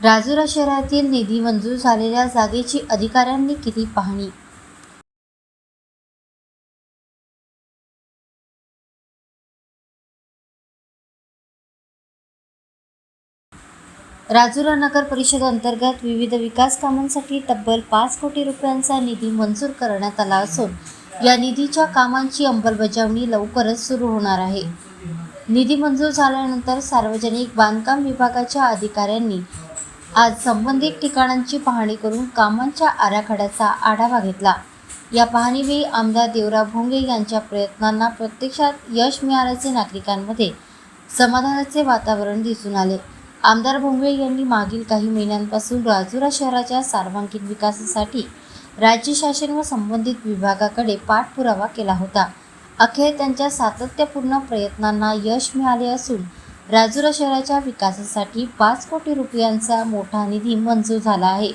राजुरा शहरातील निधी मंजूर झालेल्या जागेची अधिकाऱ्यांनी केली पाहणी. राजुरा नगर परिषद अंतर्गत विविध विकास कामांसाठी तब्बल पाच कोटी रुपयांचा निधी मंजूर करण्यात आला असून या निधीच्या कामांची अंमलबजावणी लवकरच सुरू होणार आहे. निधी मंजूर झाल्यानंतर सार्वजनिक बांधकाम विभागाच्या अधिकाऱ्यांनी आज संबंधित ठिकाणांची पाहणी करून कामांच्या आराखड्याचा आढावा घेतला. या पाहणीवेळी आमदार देवराव भोंगे यांच्या प्रयत्नांना प्रत्यक्षात यश मिळाल्याचे नागरिकांमध्ये समाधानाचे वातावरण दिसून आले. आमदार भोंगळे यांनी मागील काही महिन्यांपासून राजुरा शहराच्या सर्वांगीण विकासासाठी राज्य शासन व संबंधित विभागाकडे पाठपुरावा केला होता. अखेर त्यांच्या सातत्यपूर्ण प्रयत्नांना यश मिळाले असून राजुरा शहराच्या विकासासाठी पाच कोटी रुपयांचा मोठा निधी मंजूर झाला आहे.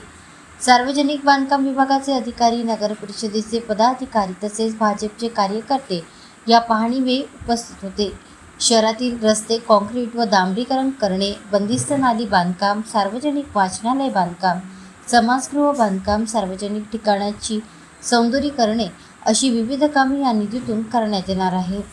सार्वजनिक बांधकाम विभागाचे अधिकारी नगर परिषदेचे पदाधिकारी तसेच भाजपचे कार्यकर्ते या पाहणीवेळी उपस्थित होते. शहरातील रस्ते काँक्रीट व डांबरीकरण करणे बंदिस्त नाली बांधकाम सार्वजनिक वाचनालय बांधकाम समाजगृह बांधकाम सार्वजनिक ठिकाणाची सौंदर्यीकरणे अशी विविध कामे या निधीतून करण्यात येणार आहेत.